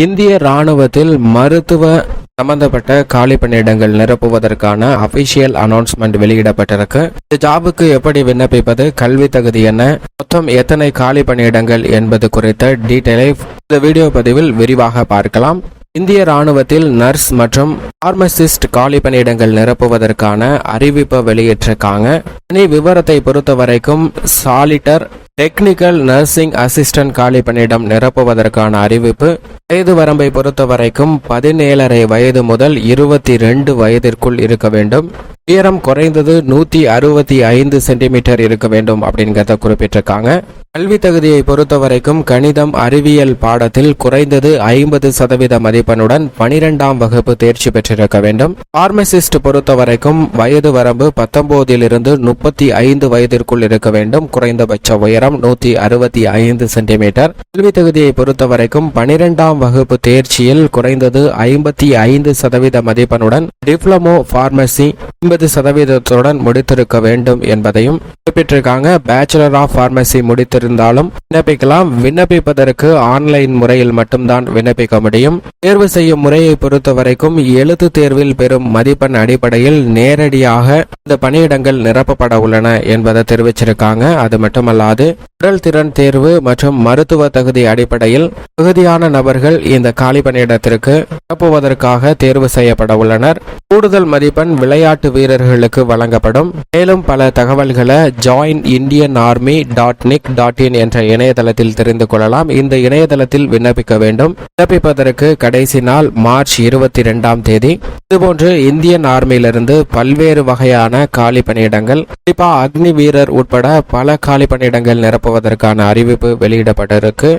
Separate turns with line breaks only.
இந்திய ராணுவத்தில் மருத்துவ சம்பந்தப்பட்ட காலி பணியிடங்கள் நிரப்புவதற்கான அபிஷியல் அனௌன்ஸ்மெண்ட் வெளியிடப்பட்டிருக்கு. இந்த ஜாபுக்கு எப்படி விண்ணப்பிப்பது கல்வி தகுதி என்ன மொத்தம் எத்தனை காலி பணியிடங்கள் என்பது குறித்த டீட்டெயிலை இந்த வீடியோ பதிவில் விரிவாக பார்க்கலாம். இந்திய ராணுவத்தில் நர்ஸ் மற்றும் ஃபார்மசிஸ்ட் காலி பணியிடங்கள் நிரப்புவதற்கான அறிவிப்பை வெளியிட்டிருக்காங்க. பணி விவரத்தை பொறுத்த வரைக்கும் சாலிட்டர் டெக்னிக்கல் நர்சிங் அசிஸ்டன்ட் காலி பணியிடம் நிரப்புவதற்கான அறிவிப்பு. வயது வரம்பை பொறுத்த வரைக்கும் பதினேழரை வயது முதல் இருபத்தி ரெண்டு வயதிற்குள் இருக்க வேண்டும். உயரம் குறைந்தது நூத்தி அறுபத்தி ஐந்து சென்டிமீட்டர் இருக்க வேண்டும் அப்படிங்கிறத குறிப்பிட்டிருக்காங்க. கல்வி தகுதியை பொறுத்த வரைக்கும் கணிதம் அறிவியல் பாடத்தில் குறைந்தது ஐம்பது சதவீத மதிப்பெண்ணுடன் பனிரெண்டாம் வகுப்பு தேர்ச்சி பெற்றிருக்க வேண்டும். பார்மசிஸ்ட் பொறுத்த வரைக்கும் வயது வரம்பு பத்தொன்பதிலிருந்து முப்பத்தி ஐந்து வயதிற்குள் இருக்க வேண்டும். குறைந்தபட்ச உயரம் நூத்தி அறுபத்தி ஐந்து சென்டிமீட்டர். கல்வி தகுதியை பொறுத்த வரைக்கும் பனிரெண்டாம் வகுப்பு தேர்ச்சியில் குறைந்தது ஐம்பத்தி ஐந்து சதவீத மதிப்பெண்ணுடன் டிப்ளமோ பார்மசி ஐம்பது சதவீதத்துடன் முடித்திருக்க வேண்டும் என்பதையும் குறிப்பிட்டிருக்காங்க. பேச்சுலர் ஆஃப் பார்மசி முடித்திருந்தாலும் விண்ணப்பிக்கலாம். விண்ணப்பிப்பதற்கு ஆன்லைன் முறையில் மட்டும்தான் விண்ணப்பிக்க முடியும். தேர்வு செய்யும் முறையை பொறுத்த வரைக்கும் எழுத்து தேர்வில் பெறும் மதிப்பெண் அடிப்படையில் நேரடியாக இந்த பணியிடங்கள் நிரப்பப்பட உள்ளன என்பதை தெரிவிச்சிருக்காங்க. அது மட்டுமல்லாது உடல் திறன் தேர்வு மற்றும் மருத்துவ தகுதி அடிப்படையில் தகுதியான நபர்கள் இந்த காலி பணியிடத்திற்கு நிரப்புவதற்காக தேர்வு செய்யப்பட உள்ளனர். கூடுதல் மதிப்பெண் விளையாட்டு வீரர்களுக்கு வழங்கப்படும். மேலும் பல தகவல்களை join Indian Army dot nic dot in என்ற இணையதளத்தில் தெரிந்து கொள்ளலாம். இந்த இணையதளத்தில் விண்ணப்பிக்க வேண்டும். விண்ணப்பிப்பதற்கு கடைசி நாள் மார்ச் இருபத்தி ரெண்டாம் தேதி. இதுபோன்று இந்தியன் ஆர்மியிலிருந்து பல்வேறு வகையான காலி பணியிடங்கள் குறிப்பா அக்னி வீரர் உட்பட பல காலி பணியிடங்கள் நிரப்புவதற்கான அறிவிப்பு வெளியிடப்பட்டிருக்கு.